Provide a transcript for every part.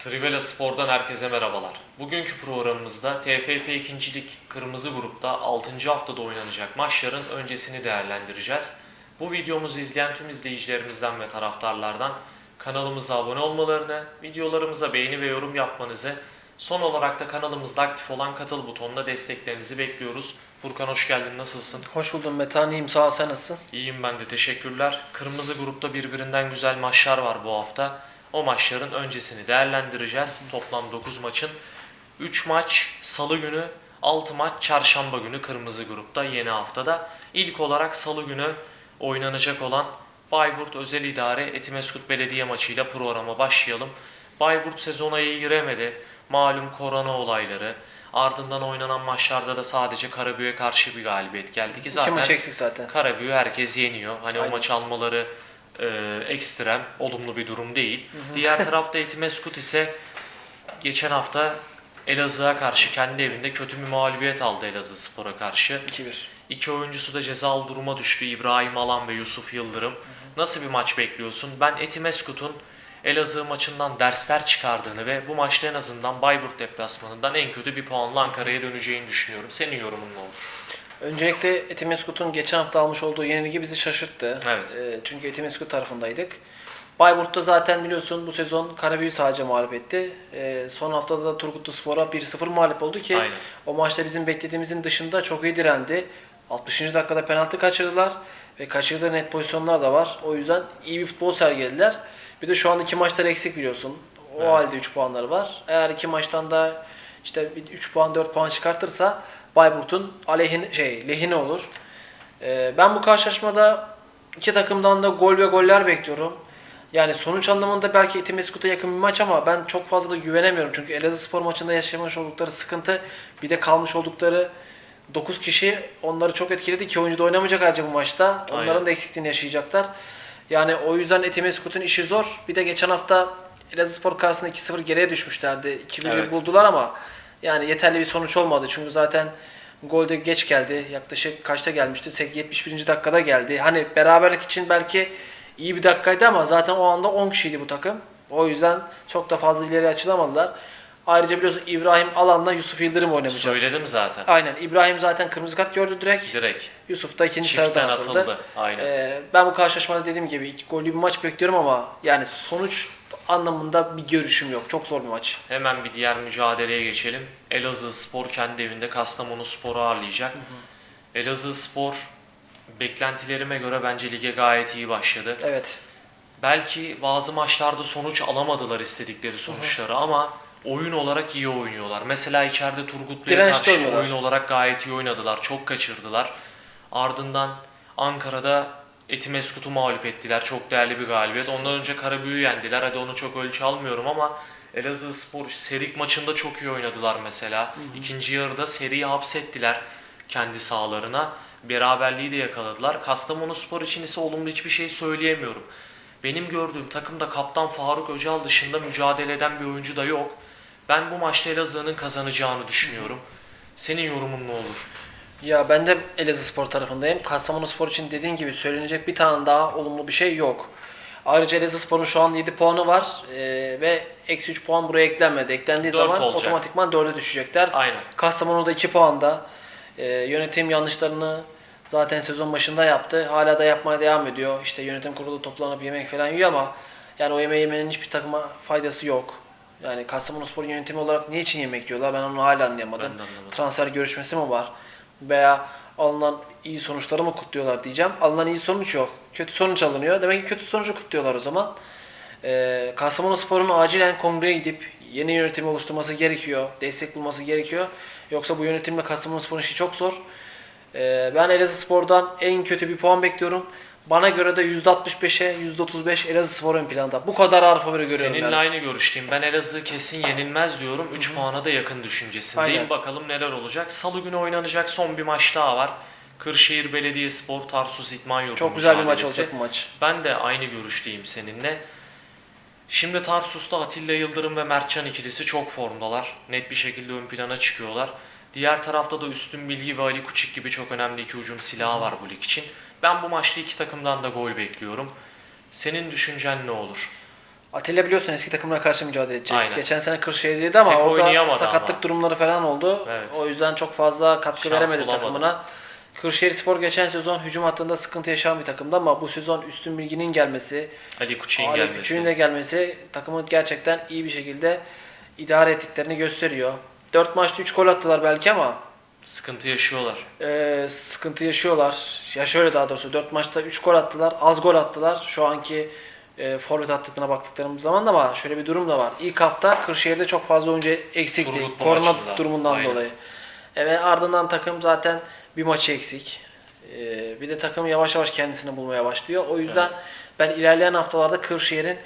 Trivela Spor'dan herkese merhabalar. Bugünkü programımızda TFF 2. Lig Kırmızı Grup'ta 6. haftada oynanacak maçların öncesini değerlendireceğiz. Bu videomuzu izleyen tüm izleyicilerimizden ve taraftarlardan kanalımıza abone olmalarını, videolarımıza beğeni ve yorum yapmanızı, son olarak da kanalımızda aktif olan katıl butonuna desteklerinizi bekliyoruz. Furkan hoş geldin, nasılsın? Hoş buldum Metan. İyiyim sağ ol sen nasılsın? İyiyim ben de teşekkürler. Kırmızı grupta birbirinden güzel maçlar var bu hafta. O maçların öncesini değerlendireceğiz. Toplam 9 maçın. 3 maç salı günü, 6 maç çarşamba günü kırmızı grupta yeni haftada. İlk olarak salı günü oynanacak olan Bayburt Özel İdare Etimeskut Belediye maçıyla programa başlayalım. Bayburt sezona iyi giremedi. Malum korona olayları. Ardından oynanan maçlarda da sadece Karabük'e karşı bir galibiyet geldi ki zaten İki maç eksik zaten. Karabük'ü herkes yeniyor. Hani o Aynen. maç almaları e, ekstrem, olumlu bir durum değil. Diğer tarafta Etimeskut ise geçen hafta Elazığ'a karşı kendi evinde kötü bir mağlubiyet aldı Elazığ Spor'a karşı. 2-1. İki oyuncusu da cezalı duruma düştü. İbrahim Alan ve Yusuf Yıldırım. Nasıl bir maç bekliyorsun? Ben Etimeskut'un Elazığ maçından dersler çıkardığını ve bu maçta en azından Bayburt deplasmanından en kötü bir puanla Ankara'ya döneceğini düşünüyorum. Senin yorumun ne olur? Öncelikle Etimeskut'un geçen hafta almış olduğu yenilgi bizi şaşırttı. Evet. Ee, çünkü Etimeskut tarafındaydık. Bayburt'ta zaten biliyorsun bu sezon Karabük'ü sadece mağlup etti. Ee, son haftada da Turgutlu Spor'a 1-0 mağlup oldu ki Aynen. o maçta bizim beklediğimizin dışında çok iyi direndi. 60. dakikada penaltı kaçırdılar ve kaçırdığı net pozisyonlar da var. O yüzden iyi bir futbol sergilediler. Bir de şu an iki maçlar eksik biliyorsun. O Evet. halde 3 puanları var. Eğer iki maçtan da işte 3 puan 4 puan çıkartırsa Bayburt'un aleyhine şey lehine olur. Ee, ben bu karşılaşmada iki takımdan da gol ve goller bekliyorum. Yani sonuç anlamında belki Etimeskut'a yakın bir maç ama ben çok fazla da güvenemiyorum. Çünkü Elazığ Spor maçında yaşamış oldukları sıkıntı bir de kalmış oldukları 9 kişi onları çok etkiledi. ki oyuncu da oynamayacak ayrıca bu maçta. Onların Aynen. da eksikliğini yaşayacaklar. Yani o yüzden Etimeskut'un işi zor. Bir de geçen hafta Elazığ Spor karşısında 2-0 geriye düşmüşlerdi. 2-1 Evet. buldular ama yani yeterli bir sonuç olmadı. Çünkü zaten gol de geç geldi. Yaklaşık kaçta gelmişti? Sek- 71. dakikada geldi. Hani beraberlik için belki iyi bir dakikaydı ama zaten o anda 10 kişiydi bu takım. O yüzden çok da fazla ileri açılamadılar. Ayrıca biliyorsun İbrahim Alan'la Yusuf Yıldırım oynamayacak. Söyledim zaten. Aynen. İbrahim zaten kırmızı kart gördü direkt. Direkt. Yusuf da ikinci Çiftten sarıdan atıldı. atıldı. Aynen. Ee, ben bu karşılaşmada dediğim gibi iki gollü bir maç bekliyorum ama yani sonuç anlamında bir görüşüm yok. Çok zor bir maç. Hemen bir diğer mücadeleye geçelim. Elazığ Spor kendi evinde Kastamonu Spor'u ağırlayacak. Elazığ Spor beklentilerime göre bence lige gayet iyi başladı. Evet. Belki bazı maçlarda sonuç alamadılar istedikleri sonuçları ama oyun olarak iyi oynuyorlar. Mesela içeride Turgutlu'ya Dirençli karşı oynuyorlar. oyun olarak gayet iyi oynadılar. Çok kaçırdılar. Ardından Ankara'da Etimeskut'u mağlup ettiler. Çok değerli bir galibiyet. Ondan önce Karabük'ü yendiler. Hadi onu çok ölçü almıyorum ama Elazığ Spor Serik maçında çok iyi oynadılar mesela. İkinci yarıda seriyi hapsettiler kendi sahalarına. Beraberliği de yakaladılar. Kastamonu Spor için ise olumlu hiçbir şey söyleyemiyorum. Benim gördüğüm takımda kaptan Faruk Öcal dışında mücadele eden bir oyuncu da yok. Ben bu maçta Elazığ'ın kazanacağını düşünüyorum. Senin yorumun ne olur? Ya ben de Elazığ Spor tarafındayım. Kastamonu Spor için dediğin gibi söylenecek bir tane daha olumlu bir şey yok. Ayrıca Elazığ Spor'un şu an 7 puanı var ee, ve eksi 3 puan buraya eklenmedi. Eklendiği Dört zaman olacak. otomatikman 4'e düşecekler. Aynen. Kastamonu'da 2 puanda. Ee, yönetim yanlışlarını zaten sezon başında yaptı. Hala da yapmaya devam ediyor. İşte yönetim kurulu toplanıp yemek falan yiyor ama yani o yemeği yemenin hiçbir takıma faydası yok. Yani Kastamonuspor'un yönetimi olarak niçin yemek yiyorlar ben onu hala anlayamadım. Ben de anlamadım. Transfer görüşmesi mi var? Veya alınan iyi sonuçları mı kutluyorlar diyeceğim. Alınan iyi sonuç yok. Kötü sonuç alınıyor. Demek ki kötü sonucu kutluyorlar o zaman. Ee, Kastamonuspor'un acilen kongreye gidip yeni yönetimi oluşturması gerekiyor. Destek bulması gerekiyor. Yoksa bu yönetimle Kastamonuspor'un işi çok zor. Ee, ben Elazığspor'dan en kötü bir puan bekliyorum. Bana göre de %65'e %35 Elazığspor ön planda. Bu kadar ağır favori görüyorum Seninle ben. aynı görüşteyim. Ben Elazığ kesin yenilmez diyorum. 3 puana da yakın düşüncesindeyim. Aynen. Bakalım neler olacak. Salı günü oynanacak son bir maç daha var. Kırşehir Belediyespor Tarsus İtman Yurdu Çok güzel bir maç olacak bu maç. Ben de aynı görüşteyim seninle. Şimdi Tarsus'ta Atilla Yıldırım ve Mertcan ikilisi çok formdalar. Net bir şekilde ön plana çıkıyorlar. Diğer tarafta da Üstün Bilgi ve Ali Kuçik gibi çok önemli iki hücum silahı var bu lig için. Ben bu maçta iki takımdan da gol bekliyorum. Senin düşüncen ne olur? Atilla biliyorsun eski takımına karşı mücadele edecek. Aynen. Geçen sene Kırşehir'deydi ama Pek orada sakatlık ama. durumları falan oldu. Evet. O yüzden çok fazla katkı Şans veremedi bulamadı. takımına. Kırşehir Spor geçen sezon hücum hattında sıkıntı yaşayan bir takımdı ama bu sezon üstün bilginin gelmesi, Ali Ali gelmesi. Küçük'ün de gelmesi takımı gerçekten iyi bir şekilde idare ettiklerini gösteriyor. 4 maçta 3 gol attılar belki ama Sıkıntı yaşıyorlar. e, sıkıntı yaşıyorlar. Ya şöyle daha doğrusu 4 maçta 3 gol attılar. Az gol attılar. Şu anki e, forvet attıklarına baktıklarımız zaman da ama şöyle bir durum da var. İlk hafta Kırşehir'de çok fazla oyuncu eksikti. Turgut Korona maçında. durumundan Aynen. dolayı. E, ve ardından takım zaten bir maçı eksik. E, bir de takım yavaş yavaş kendisini bulmaya başlıyor. O yüzden Evet. ben ilerleyen haftalarda Kırşehir'in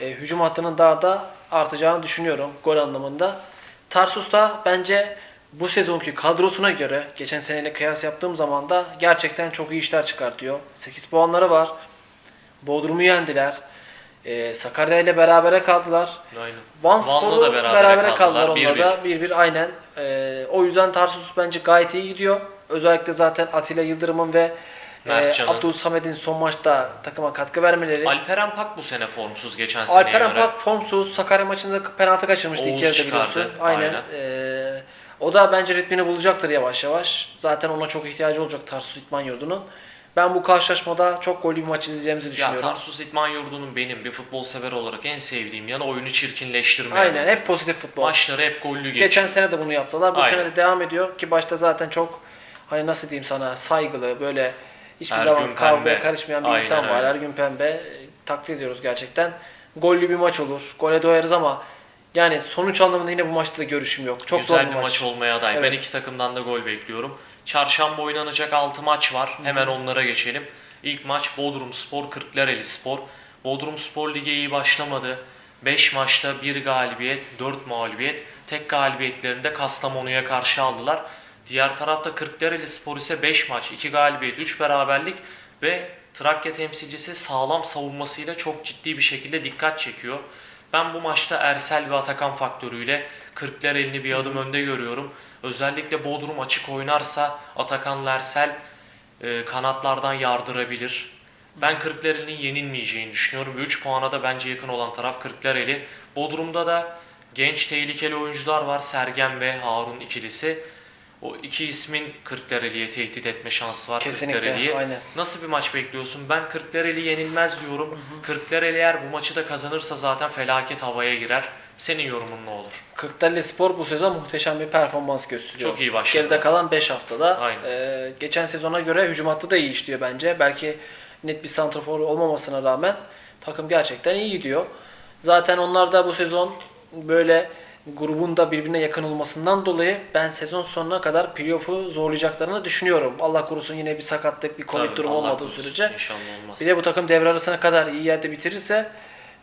e, hücum hattının daha da artacağını düşünüyorum gol anlamında. Tarsus da bence bu sezonki kadrosuna göre geçen seneyle kıyas yaptığım zaman da gerçekten çok iyi işler çıkartıyor. 8 puanları var. Bodrum'u yendiler. E, Sakarya ile berabere kaldılar. Aynen. Van Spor'u da berabere, berabere kaldılar kaldılar, onunla da 1-1 aynen. E, o yüzden Tarsus bence gayet iyi gidiyor. Özellikle zaten Atilla Yıldırım'ın ve e. Abdul Samet'in son maçta takıma katkı vermeleri. Alperen Pak bu sene formsuz geçen seneye Alperen göre. Pak formsuz. Sakarya maçında penaltı kaçırmıştı ilk Oğuz yarıda çıkardı, biliyorsun. Aynen. aynen. Ee, o da bence ritmini bulacaktır yavaş yavaş. Zaten ona çok ihtiyacı olacak Tarsus İtman Yurdu'nun. Ben bu karşılaşmada çok gollü bir maç izleyeceğimizi Ya düşünüyorum. Tarsus İtman Yurdu'nun benim bir futbol sever olarak en sevdiğim yanı oyunu çirkinleştirmeyen. Aynen hep pozitif futbol. Maçları hep gollü geçiyor. Geçen sene de bunu yaptılar. Bu Aynen. sene de devam ediyor ki başta zaten çok hani nasıl diyeyim sana saygılı böyle hiçbir Ergün zaman kavgaya karışmayan bir Aynen insan var. öyle. Ergün Pembe e, takdir ediyoruz gerçekten. Gollü bir maç olur. Gole doyarız ama yani sonuç anlamında yine bu maçta da görüşüm yok. Çok Güzel bir maç. olmaya aday. Evet. Ben iki takımdan da gol bekliyorum. Çarşamba oynanacak 6 maç var. Hemen onlara geçelim. İlk maç Bodrum Spor, Kırklareli Spor. Bodrum Spor lige iyi başlamadı. 5 maçta 1 galibiyet, 4 mağlubiyet. Tek galibiyetlerinde Kastamonu'ya karşı aldılar. Diğer tarafta Kırklareli Spor ise 5 maç, 2 galibiyet, 3 beraberlik ve Trakya temsilcisi sağlam savunmasıyla çok ciddi bir şekilde dikkat çekiyor. Ben bu maçta Ersel ve Atakan faktörüyle Kırklareli'ni bir adım önde görüyorum. Özellikle Bodrum açık oynarsa Atakan Ersel e, kanatlardan yardırabilir. Ben Kırklareli'nin yenilmeyeceğini düşünüyorum. 3 puana da bence yakın olan taraf Kırklareli. Bodrum'da da genç tehlikeli oyuncular var. Sergen ve Harun ikilisi. O iki ismin Kırklareli'ye tehdit etme şansı var. Kesinlikle, Kırklareli'ye. aynen. Nasıl bir maç bekliyorsun? Ben Kırklareli yenilmez diyorum. Kırklareli eğer bu maçı da kazanırsa zaten felaket havaya girer. Senin yorumun ne olur? Kırklareli Spor bu sezon muhteşem bir performans gösteriyor. Çok iyi başladı. Geride kalan 5 haftada. Aynen. e, geçen sezona göre hücum hattı da iyi işliyor bence. Belki net bir santrafor olmamasına rağmen takım gerçekten iyi gidiyor. Zaten onlar da bu sezon böyle grubun da birbirine yakın olmasından dolayı ben sezon sonuna kadar playoff'u zorlayacaklarını düşünüyorum. Allah korusun yine bir sakatlık, bir covid Tabii, durumu Allah olmadığı korusun. sürece. İnşallah olmaz. Bir de bu takım devre arasına kadar iyi yerde bitirirse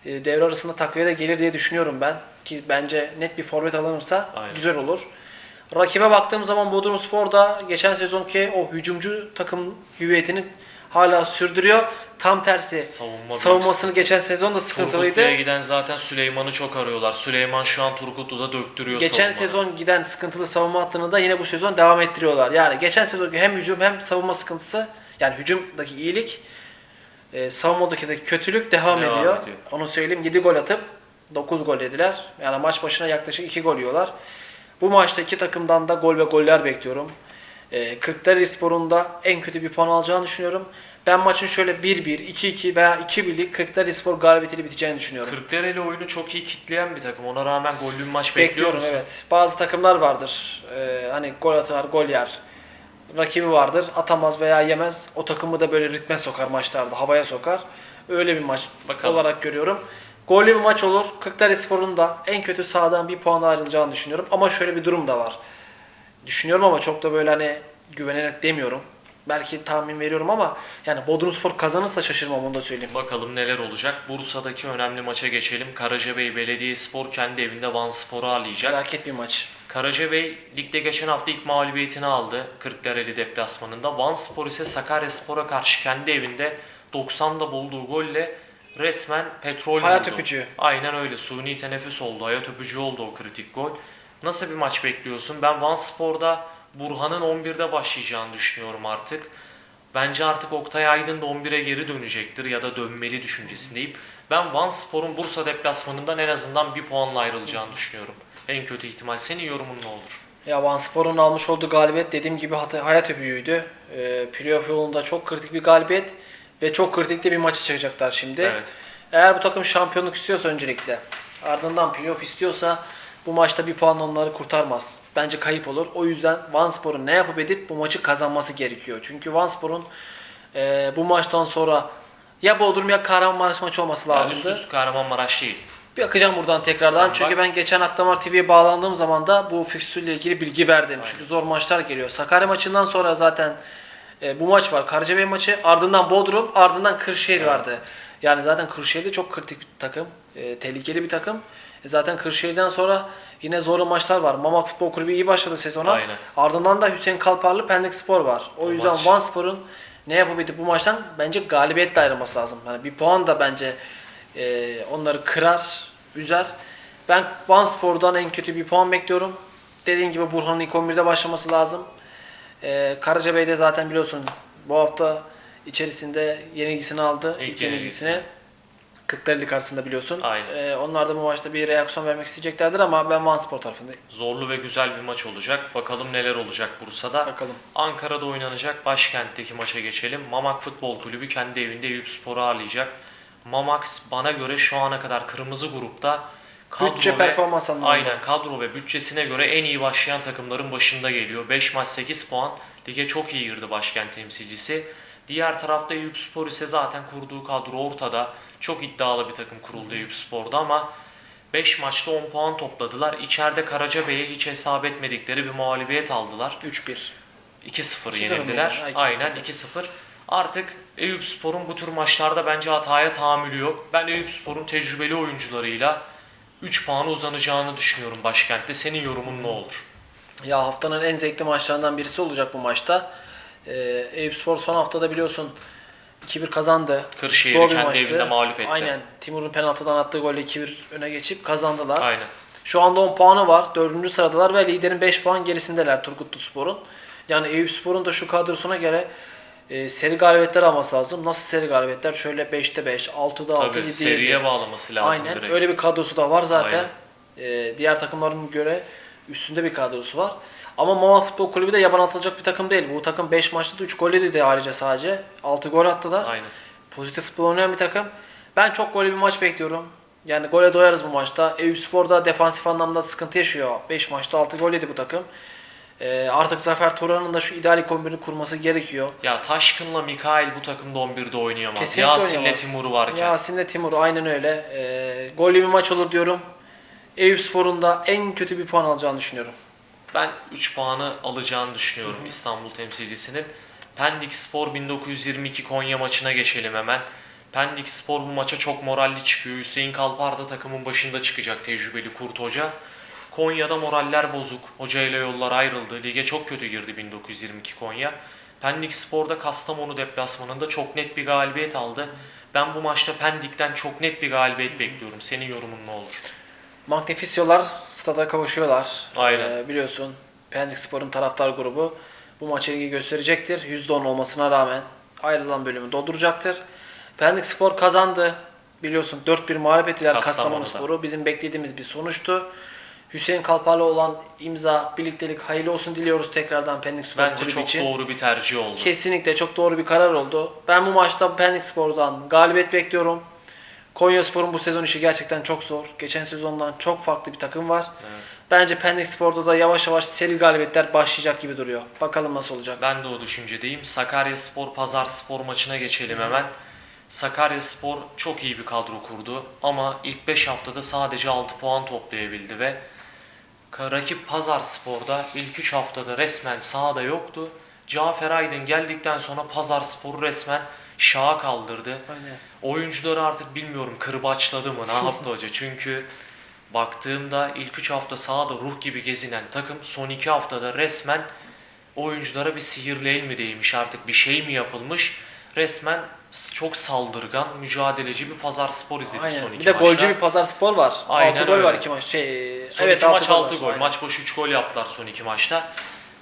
e, devre arasında takviye de gelir diye düşünüyorum ben. Ki bence net bir forvet alınırsa Aynen. güzel olur. Rakibe baktığım zaman Bodrum Spor da geçen sezonki o hücumcu takım hüviyetini hala sürdürüyor. Tam tersi Savunma savunmasını geçen sezon da Turgutlu'ya sıkıntılıydı. giden zaten Süleyman'ı çok arıyorlar. Süleyman şu an Turgutlu'da döktürüyor Geçen savunmayı. sezon giden sıkıntılı savunma hattını da yine bu sezon devam ettiriyorlar. Yani geçen sezonki hem hücum hem savunma sıkıntısı yani hücumdaki iyilik e, savunmadaki de kötülük devam, Devam ediyor. ediyor. Onu söyleyeyim 7 gol atıp 9 gol yediler. Yani maç başına yaklaşık 2 gol yiyorlar. Bu maçta iki takımdan da gol ve goller bekliyorum. E, Kırklareli Spor'un da en kötü bir puan alacağını düşünüyorum. Ben maçın şöyle 1-1, 2-2 veya 2-1'lik Kırklareli Spor galibiyetiyle biteceğini düşünüyorum. Kırklareli oyunu çok iyi kitleyen bir takım. Ona rağmen gollü bir maç Bekliyorum bekliyor musun? evet. Bazı takımlar vardır. Ee, hani gol atar, gol yer. Rakibi vardır. Atamaz veya yemez. O takımı da böyle ritme sokar maçlarda. Havaya sokar. Öyle bir maç Bakalım. olarak görüyorum. Gollü bir maç olur. Kırklareli Spor'un da en kötü sahadan bir puanla ayrılacağını düşünüyorum. Ama şöyle bir durum da var. Düşünüyorum ama çok da böyle hani güvenerek demiyorum. Belki tahmin veriyorum ama yani Bodrumspor kazanırsa şaşırmam onu da söyleyeyim. Bakalım neler olacak. Bursa'daki önemli maça geçelim. Karacabey Belediyespor kendi evinde Van Spor'u ağırlayacak. Felaket bir maç. Karacabey ligde geçen hafta ilk mağlubiyetini aldı Kırklareli deplasmanında. Van Spor ise Sakaryaspor'a karşı kendi evinde 90'da bulduğu golle resmen petrol Hayat buldu. öpücüğü. Aynen öyle. Suni teneffüs oldu. Hayat öpücüğü oldu o kritik gol. Nasıl bir maç bekliyorsun? Ben Van Spor'da Burhan'ın 11'de başlayacağını düşünüyorum artık. Bence artık Oktay Aydın da 11'e geri dönecektir ya da dönmeli düşüncesindeyim. Ben Van Spor'un Bursa deplasmanından en azından bir puanla ayrılacağını düşünüyorum. En kötü ihtimal. Senin yorumun ne olur? Ya Van Spor'un almış olduğu galibiyet dediğim gibi hayat öpücüğüydü. Ee, playoff yolunda çok kritik bir galibiyet ve çok kritik de bir maçı çıkacaklar şimdi. Evet. Eğer bu takım şampiyonluk istiyorsa öncelikle ardından playoff istiyorsa bu maçta bir puan onları kurtarmaz. Bence kayıp olur. O yüzden Van Spor'un ne yapıp edip bu maçı kazanması gerekiyor. Çünkü Van Spor'un e, bu maçtan sonra ya Bodrum ya Kahramanmaraş maçı olması Yani lazımdı. üst üste Kahramanmaraş değil. Bir akacağım buradan tekrardan. Sen Çünkü bak. ben geçen Akdamar TV'ye bağlandığım zaman da bu fikstürle ilgili bilgi verdim. Aynen. Çünkü zor maçlar geliyor. Sakarya maçından sonra zaten e, bu maç var. Karacabey maçı, ardından Bodrum, ardından Kırşehir vardı. Yani zaten Kırşehir de çok kritik bir takım. E, tehlikeli bir takım. E, zaten Kırşehir'den sonra yine zorlu maçlar var. Mamak Futbol Kulübü iyi başladı sezona. Aynen. Ardından da Hüseyin Kalparlı Pendik Spor var. O, O yüzden maç. Van Spor'un ne yapıp edip bu maçtan bence galibiyetle ayrılması lazım. Yani bir puan da bence e, onları kırar, üzer. Ben Van Spor'dan en kötü bir puan bekliyorum. Dediğim gibi Burhan'ın ilk 11'de başlaması lazım. E, Karacabey'de zaten biliyorsun bu hafta içerisinde yenilgisini aldı. İlk İlk, yenilgisini. yenilgisini. Kırklareli karşısında biliyorsun. Aynen. E, onlar da bu maçta bir reaksiyon vermek isteyeceklerdir ama ben Van Spor tarafındayım. Zorlu ve güzel bir maç olacak. Bakalım neler olacak Bursa'da. Bakalım. Ankara'da oynanacak başkentteki maça geçelim. Mamak Futbol Kulübü kendi evinde Eyüp Spor'u ağırlayacak. Mamax bana göre şu ana kadar kırmızı grupta kadro Bütçe ve, performans anlamında. Aynen kadro ve bütçesine göre en iyi başlayan takımların başında geliyor. 5 maç 8 puan. Lige çok iyi girdi başkent temsilcisi. Diğer tarafta Eyüp Spor ise zaten kurduğu kadro ortada. Çok iddialı bir takım kuruldu Eyüp Spor'da ama 5 maçta 10 puan topladılar. İçeride Karacabey'e hiç hesap etmedikleri bir mağlubiyet aldılar. 3-1. 2-0 2-0 yenildiler. 2-0. Aynen 2-0. Artık Eyüp Spor'un bu tür maçlarda bence hataya tahammülü yok. Ben Eyüp Spor'un tecrübeli oyuncularıyla 3 puana uzanacağını düşünüyorum başkentte. Senin yorumun ne olur? Ya haftanın en zevkli maçlarından birisi olacak bu maçta. Ee, Eyüp Spor son haftada biliyorsun 2-1 kazandı. Kırşehir'i Zor bir kendi maçtı. evinde mağlup etti. Aynen. Timur'un penaltıdan attığı golle 2-1 öne geçip kazandılar. Aynen. Şu anda 10 puanı var. 4. sıradalar ve liderin 5 puan gerisindeler Turgutlu Spor'un. Yani Eyüp Spor'un da şu kadrosuna göre e, seri galibiyetler alması lazım. Nasıl seri galibiyetler? Şöyle 5'te 5, 6'da 6, Tabii 7'de seriye 7. bağlaması lazım Aynen. direkt. Öyle bir kadrosu da var zaten. Aynen. Ee, diğer takımların göre üstünde bir kadrosu var. Ama Mama Futbol Kulübü de yaban atılacak bir takım değil. Bu takım 5 maçta da 3 gol yedi de ayrıca sadece. 6 gol attılar. Aynen. Pozitif futbol oynayan bir takım. Ben çok golü bir maç bekliyorum. Yani gole doyarız bu maçta. Eyüp Spor da defansif anlamda sıkıntı yaşıyor. 5 maçta 6 gol yedi bu takım. Ee, artık Zafer Turan'ın da şu ideal 11'ini kurması gerekiyor. Ya Taşkın'la Mikail bu takımda 11'de oynayamaz. Kesinlikle Yasin'le oynayamaz. Timur varken. Yasin'le Timur aynen öyle. Ee, gollü bir maç olur diyorum. Eyüp Spor'un da en kötü bir puan alacağını düşünüyorum. Ben 3 puanı alacağını düşünüyorum İstanbul temsilcisinin. Pendik Spor 1922 Konya maçına geçelim hemen. Pendik Spor bu maça çok moralli çıkıyor. Hüseyin Kalpar da takımın başında çıkacak tecrübeli Kurt Hoca. Konya'da moraller bozuk. Hoca ile yollar ayrıldı. Lige çok kötü girdi 1922 Konya. Pendik Spor'da Kastamonu deplasmanında çok net bir galibiyet aldı. Ben bu maçta Pendik'ten çok net bir galibiyet bekliyorum. Senin yorumun ne olur? Magnificio'lar stada kavuşuyorlar. Aynen. Ee, biliyorsun Pendik Spor'un taraftar grubu bu maça ilgi gösterecektir. %10 olmasına rağmen ayrılan bölümü dolduracaktır. Pendik Spor kazandı. Biliyorsun 4-1 mağlup ettiler. Kastamonu Spor'u. Bizim beklediğimiz bir sonuçtu. Hüseyin Kalpar'la olan imza, birliktelik hayırlı olsun diliyoruz tekrardan Pendik Spor Bence kulübü çok için. doğru bir tercih oldu. Kesinlikle çok doğru bir karar oldu. Ben bu maçta Pendik Spor'dan galibiyet bekliyorum. Konya Spor'un bu sezon işi gerçekten çok zor. Geçen sezondan çok farklı bir takım var. Evet. Bence Pendik Spor'da da yavaş yavaş seri galibiyetler başlayacak gibi duruyor. Bakalım nasıl olacak. Ben de o düşüncedeyim. Sakarya Spor Pazar Spor maçına geçelim hemen. Sakarya Spor çok iyi bir kadro kurdu ama ilk 5 haftada sadece 6 puan toplayabildi ve rakip Pazar Spor'da ilk 3 haftada resmen sahada yoktu. Cafer Aydın geldikten sonra Pazar Spor'u resmen şaha kaldırdı. Aynen. Oyuncuları artık bilmiyorum kırbaçladı mı ne yaptı hoca çünkü baktığımda ilk 3 hafta sahada ruh gibi gezinen takım son 2 haftada resmen oyunculara bir sihirli el mi değmiş artık bir şey mi yapılmış resmen çok saldırgan mücadeleci bir pazar spor izledik son Aynen. iki Bir de maçta. golcü bir pazar spor var. Aynen 6 gol var öyle. iki maç. Şey, Son evet, iki maç altı 6 var. gol. Aynen. Maç başı 3 gol yaptılar son iki maçta.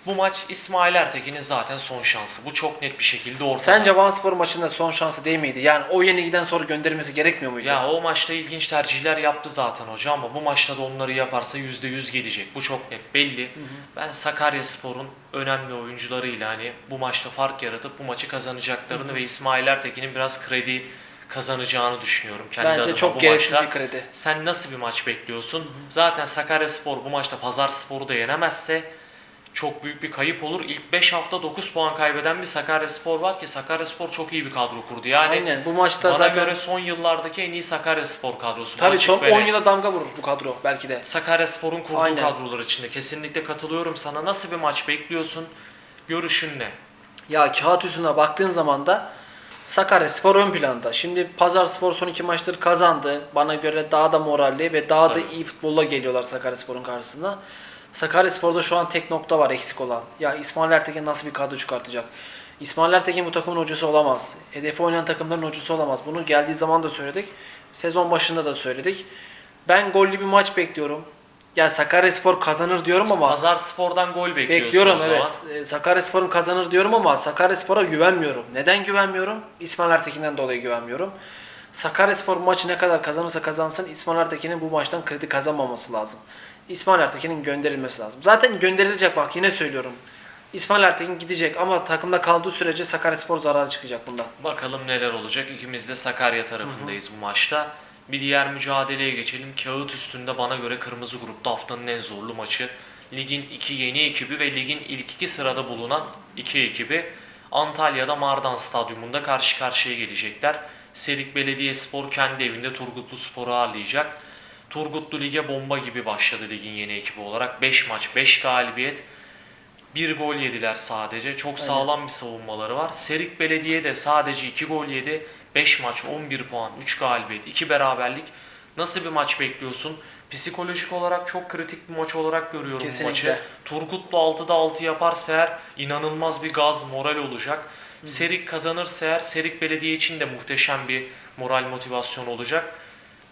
Bu maç İsmail Ertekin'in zaten son şansı. Bu çok net bir şekilde ortada. Sence Van Spor maçında son şansı değil miydi? Yani o yenilgiden sonra gönderilmesi gerekmiyor muydu? Ya o maçta ilginç tercihler yaptı zaten hoca ama bu maçta da onları yaparsa %100 gidecek. Bu çok net belli. Ben Sakaryaspor'un önemli oyuncularıyla hani bu maçta fark yaratıp bu maçı kazanacaklarını ve İsmail Ertekin'in biraz kredi kazanacağını düşünüyorum kendi Bence adıma çok bu gereksiz maçta. bir kredi. Sen nasıl bir maç bekliyorsun? Zaten Sakaryaspor bu maçta Pazarspor'u da yenemezse çok büyük bir kayıp olur. İlk 5 hafta 9 puan kaybeden bir Sakaryaspor var ki Sakaryaspor çok iyi bir kadro kurdu. Yani Aynen bu maçta bana zaten göre son yıllardaki en iyi Sakaryaspor kadrosu. Tabii açık son ve 10 net. yıla damga vurur bu kadro belki de. Sakaryaspor'un kurduğu Aynen. kadrolar içinde. Kesinlikle katılıyorum sana. Nasıl bir maç bekliyorsun? Görüşün ne? Ya kağıt üstüne baktığın zaman da Sakaryaspor ön planda. Şimdi Pazarspor son iki maçları kazandı. Bana göre daha da moralli ve daha da Tabii. iyi futbolla geliyorlar Sakaryaspor'un karşısına. Sakaryaspor'da şu an tek nokta var eksik olan. Ya İsmail Ertekin nasıl bir kadro çıkartacak? İsmail Ertekin bu takımın hocası olamaz. Hedefi oynayan takımların hocası olamaz. Bunu geldiği zaman da söyledik. Sezon başında da söyledik. Ben gollü bir maç bekliyorum. Yani Sakaryaspor kazanır diyorum ama Pazarspor'dan gol bekliyorsun Bekliyorum o zaman. evet. Ee, Sakaryaspor'un kazanır diyorum ama Sakaryaspor'a güvenmiyorum. Neden güvenmiyorum? İsmail Ertekin'den dolayı güvenmiyorum. Sakaryaspor maçı ne kadar kazanırsa kazansın İsmail Ertekin'in bu maçtan kredi kazanmaması lazım. İsmail Ertekin'in gönderilmesi lazım. Zaten gönderilecek bak yine söylüyorum. İsmail Ertekin gidecek ama takımda kaldığı sürece Sakaryaspor zararı çıkacak bundan. Bakalım neler olacak. İkimiz de Sakarya tarafındayız bu maçta. Bir diğer mücadeleye geçelim. Kağıt üstünde bana göre Kırmızı Grup'ta haftanın en zorlu maçı. Ligin iki yeni ekibi ve ligin ilk iki sırada bulunan iki ekibi Antalya'da Mardan Stadyumunda karşı karşıya gelecekler. Serik Belediyespor kendi evinde Turgutlu Spor'u ağırlayacak. Turgutlu lige bomba gibi başladı ligin yeni ekibi olarak. 5 maç, 5 galibiyet. Bir gol yediler sadece. Çok sağlam bir savunmaları var. Serik Belediye de sadece 2 gol yedi. 5 maç, 11 puan, 3 galibiyet, 2 beraberlik. Nasıl bir maç bekliyorsun? Psikolojik olarak çok kritik bir maç olarak görüyorum bu Kesinlikle. maçı. Turgutlu 6'da 6 yaparsa eğer inanılmaz bir gaz, moral olacak. Serik kazanırsa eğer Serik Belediye için de muhteşem bir moral motivasyon olacak.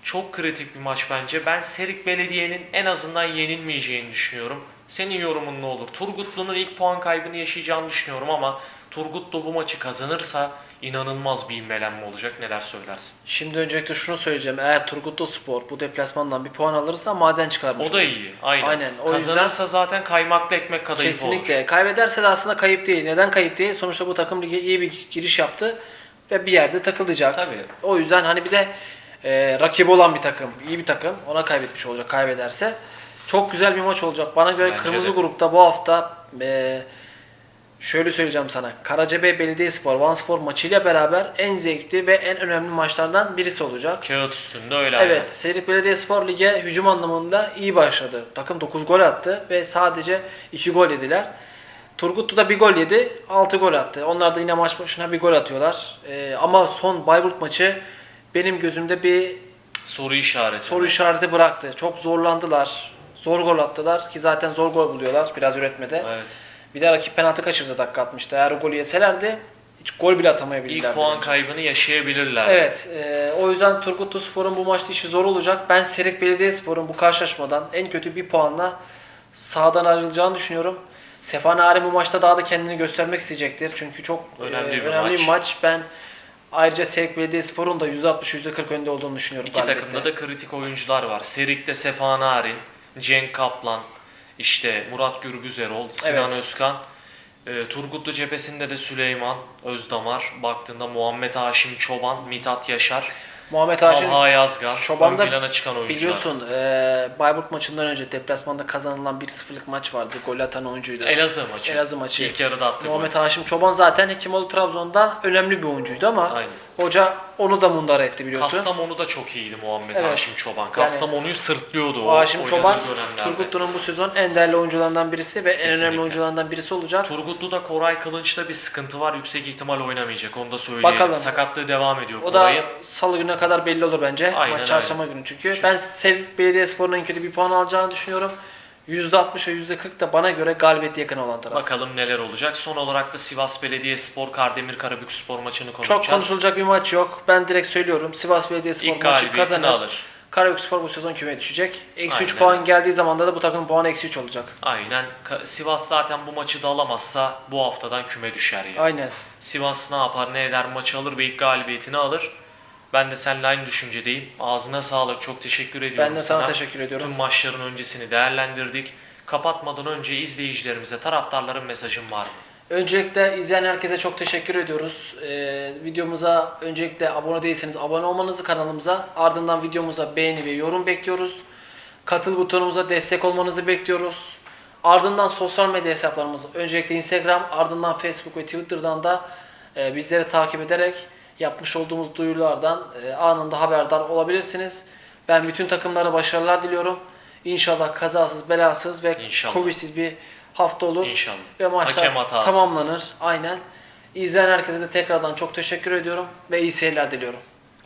Çok kritik bir maç bence. Ben Serik Belediye'nin en azından yenilmeyeceğini düşünüyorum. Senin yorumun ne olur? Turgutlu'nun ilk puan kaybını yaşayacağını düşünüyorum ama Turgutlu bu maçı kazanırsa inanılmaz bir inmelenme olacak. Neler söylersin? Şimdi öncelikle şunu söyleyeceğim. Eğer Turgutlu Spor bu deplasmandan bir puan alırsa maden çıkarmış O da iyi. Aynen. Aynen, o Kazanırsa zaten kaymaklı ekmek kadayıf olur. Kesinlikle. Kaybederse de aslında kayıp değil. Neden kayıp değil? Sonuçta bu takım lige iyi bir giriş yaptı ve bir yerde takılacak. Tabii. O yüzden hani bir de e, rakibi olan bir takım, iyi bir takım ona kaybetmiş olacak kaybederse. Çok güzel bir maç olacak. Bana göre Bence Kırmızı de. Grup'ta bu hafta e, şöyle söyleyeceğim sana. Karacabey Belediyespor, Vanspor maçıyla beraber en zevkli ve en önemli maçlardan birisi olacak. Kağıt üstünde öyle Evet, Serik Belediyespor Lig'e hücum anlamında iyi başladı. Takım 9 gol attı ve sadece 2 gol yediler. Turgutlu da bir gol yedi, 6 gol attı. Onlar da yine maç başına bir gol atıyorlar. Ee, ama son Bayburt maçı benim gözümde bir. Soru işareti. soru işareti bıraktı. Çok zorlandılar. Zor gol attılar ki zaten zor gol buluyorlar biraz üretmede. Evet. Bir de rakip penaltı kaçırdı dakika 60'ta. Eğer o golü yeselerdi hiç gol bile atamayabilirlerdi. İlk puan kaybını yaşayabilirler. Evet, e, o yüzden Turgutlu Spor'un bu maçta işi zor olacak. Ben Serik Belediyespor'un bu karşılaşmadan en kötü bir puanla sahadan ayrılacağını düşünüyorum. Sefa Nari bu maçta daha da kendini göstermek isteyecektir. Çünkü çok e, Önemli bir önemli maç. bir maç. Ben ayrıca Serik Belediyespor'un da %60-%40 önde olduğunu düşünüyorum. İki galibiyette. takımda da kritik oyuncular var. Serik'te Sefa Narin, Cenk Kaplan, işte Murat Gürbüz Erol, Sinan Evet. Özkan. E, Turgutlu cephesinde de Süleyman Özdamar. Baktığında Muhammed Haşim Çoban, Mithat Yaşar, Muhammed Haşim Talha Yazgan. Çoban da ön plana çıkan oyuncular. biliyorsun e, Bayburt maçından önce deplasmanda kazanılan 1-0'lık maç vardı. Gol atan oyuncuydu. Elazığ maçı. Elazığ maçı. İlk yarıda attı Muhammed gol. Haşim Çoban zaten Hekimoğlu Trabzon'da önemli bir oyuncuydu ama Aynen. Hoca onu da mundar etti biliyorsun. Kastamonu da çok iyiydi Muhammed Evet. Haşim Çoban. Kastamonu'yu sırtlıyordu o Haşim oynadığı Çoban dönemlerde. Turgutlu'nun bu sezon en değerli oyuncularından birisi ve en Kesinlikle. önemli oyuncularından birisi olacak. Turgutlu'da Koray Kılınç'ta bir sıkıntı var. Yüksek ihtimal oynamayacak. Onu da söyleyelim. Bakalım. Sakatlığı devam ediyor O da Koray'ın. salı gününe kadar belli olur bence. Aynen Maç çarşamba günü çünkü. Ben Sevik Belediyespor'un en kötü bir puan alacağını düşünüyorum. %60'a %40 da bana göre galibiyete yakın olan taraf. Bakalım neler olacak. Son olarak da Sivas Belediyespor Kardemir Karabük Spor maçını konuşacağız. Çok konuşulacak bir maç yok. Ben direkt söylüyorum. Sivas Belediyespor İlk maçı kazanır. alır. Karabükspor bu sezon kümeye düşecek. Eksi 3 Aynen. puan geldiği zaman da bu takımın puanı eksi 3 olacak. Aynen. Sivas zaten bu maçı da alamazsa bu haftadan küme düşer ya. Aynen. Sivas ne yapar ne eder maçı alır ve ilk galibiyetini alır. Ben de seninle aynı düşüncedeyim. Ağzına sağlık. Çok teşekkür ediyorum Ben de sana teşekkür ediyorum. Tüm maçların öncesini değerlendirdik. Kapatmadan önce izleyicilerimize, taraftarların mesajın var mı? Öncelikle izleyen herkese çok teşekkür ediyoruz. Ee, videomuza öncelikle abone değilseniz abone olmanızı kanalımıza, ardından videomuza beğeni ve yorum bekliyoruz. Katıl butonumuza destek olmanızı bekliyoruz. Ardından sosyal medya hesaplarımız, öncelikle Instagram, ardından Facebook ve Twitter'dan da e, bizleri takip ederek yapmış olduğumuz duyurulardan e, anında haberdar olabilirsiniz. Ben bütün takımlara başarılar diliyorum. İnşallah kazasız, belasız ve İnşallah. Covid'siz bir hafta olur. İnşallah. Ve maçlar tamamlanır. Aynen. İzleyen herkese de tekrardan çok teşekkür ediyorum ve iyi seyirler diliyorum.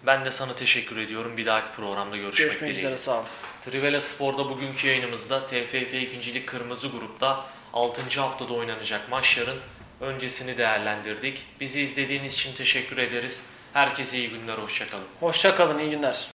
Ben de sana teşekkür ediyorum. Bir dahaki programda görüşmek, Görüşmek dileğiyle. üzere sağ olun. Trivela Spor'da bugünkü yayınımızda TFF 2. Lig Kırmızı Grup'ta 6. haftada oynanacak maçların öncesini değerlendirdik. Bizi izlediğiniz için teşekkür ederiz. Herkese iyi günler, hoşçakalın. Hoşça kalın, iyi günler.